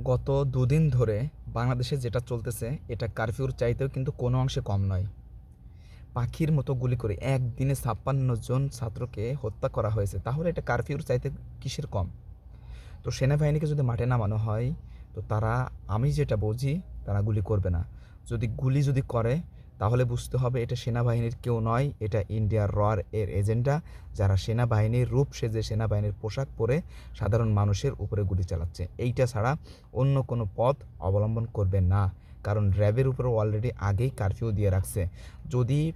গত দুদিন ধরে বাংলাদেশে যেটা চলতেছে, এটা কারফিউর চাইতেও কিন্তু কোনো অংশে কম নয়। পাখির মতো গুলি করে একদিনে ছাপ্পান্ন জন ছাত্রকে হত্যা করা হয়েছে। তাহলে এটা কারফিউর চাইতে কিসের কম? তো সেনাবাহিনীকে যদি মাঠে নামানো হয়, তো তারা, আমি যেটা বুঝি, তারা গুলি করবে না। যদি গুলি যদি করে তাহলে বুঝতে হবে এটা সেনাবাহিনীর কেউ নয়, এটা ইন্ডিয়ার রয়ার এর এজেন্ডা। যারা সেনাবাহিনীর রূপ সেজে সেনাবাহিনীর পোশাক পরে সাধারণ মানুষের উপরে গুলি চালাচ্ছে, এইটা ছাড়া অন্য কোনো পথ অবলম্বন করবে না। কারণ র্যাবের উপরে অলরেডি আগেই কারফিউ দিয়ে রাখছে। যদি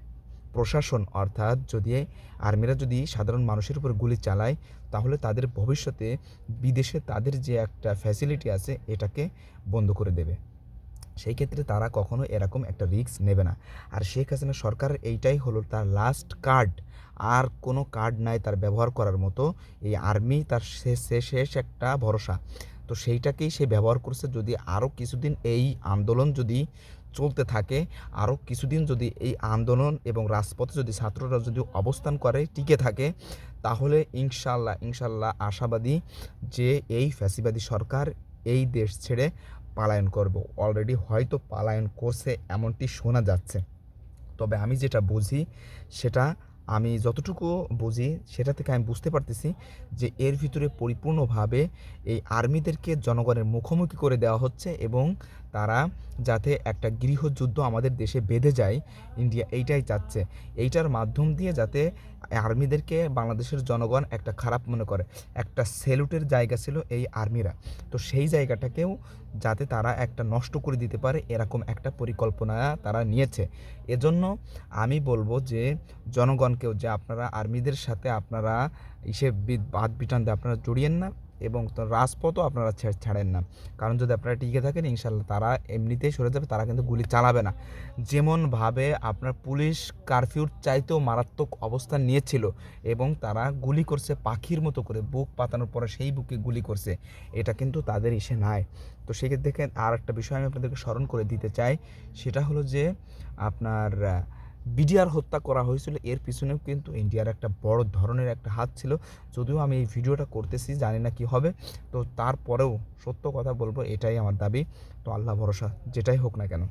প্রশাসন অর্থাৎ যদি আর্মিরা যদি সাধারণ মানুষের উপর গুলি চালায়, তাহলে তাদের ভবিষ্যতে বিদেশে তাদের যে একটা ফ্যাসিলিটি আছে, এটাকে বন্ধ করে দেবে। সেই ক্ষেত্রে তারা কখনো এরকম একটা রিস্ক নেবে না। আর শেখ হাসিনা সরকারের এইটাই হলো তার লাস্ট কার্ড আর কোনো কার্ড নাই তার ব্যবহার করার মতো। এই আর্মি তার শেষ একটা ভরসা। তো সেইটাকেই সে ব্যবহার করছে যদি আরও কিছুদিন এই আন্দোলন যদি চলতে থাকে আরও কিছুদিন যদি এই আন্দোলন এবং রাজপথে যদি ছাত্ররা যদি অবস্থান করে, টিকে থাকে, তাহলে ইনশাল্লাহ ইনশাল্লাহ আশাবাদী যে এই ফ্যাসিবাদী সরকার এই দেশ ছেড়ে পালায়ন করবে। অলরেডি হয়তো পালায়ন করছে, এমনটি শোনা যাচ্ছে। তবে আমি যেটা বুঝি, সেটা আমি যতটুকু বুঝি, সেটা থেকে আমি বুঝতে পারতেছি যে এর ভিতরে পরিপূর্ণভাবে এই আর্মিদেরকে জনগণের মুখোমুখি করে দেওয়া হচ্ছে এবং তারা যাতে একটা গৃহযুদ্ধ আমাদের দেশে বেঁধে যায়, ইন্ডিয়া এইটাই চাচ্ছে। এইটার মাধ্যম দিয়ে যাতে আর্মিদেরকে বাংলাদেশের জনগণ একটা খারাপ মনে করে। একটা সেলুটের জায়গা ছিল এই আর্মিরা। তো সেই জায়গাটাকেও যাতে তারা একটা নষ্ট করে দিতে পারে, এরকম একটা পরিকল্পনা তারা নিয়েছে। এজন্য আমি বলব যে, জনগণকেও যে আপনারা আর্মিদের সাথে আপনারা ইসে বাদ বিটান দিয়ে আপনারা জড়িয়েন না এবং রাজপথও আপনারা ছাড়েন না। কারণ যদি আপনারা টিকে থাকেন, ইনশাল্লাহ তারা এমনিতেই সরে যাবে, তারা কিন্তু গুলি চালাবে না। যেমনভাবে আপনার পুলিশ কারফিউর চাইতেও মারাত্মক অবস্থান নিয়েছিল এবং তারা গুলি করছে পাখির মতো করে, বুক পাতানোর পরে সেই বুকে গুলি করছে, এটা কিন্তু তাদের ইসে নাই। তো সেক্ষেত্রে দেখেন আর একটা বিষয় আমি আপনাদেরকে স্মরণ করে দিতে চাই, সেটা হলো যে আপনার বিডিআর হত্যা করা হয়েছিল। এর পিছনেও কিন্তু ইন্ডিয়ার একটা বড় ধরনের একটা হাত ছিল। যদিও আমি এই ভিডিওটা করতেছি, জানি না কি হবে। তো তারপরেও সত্য কথা বলব, এটাই আমার দাবি। তো আল্লাহ ভরসা, যেটাই হোক না কেন।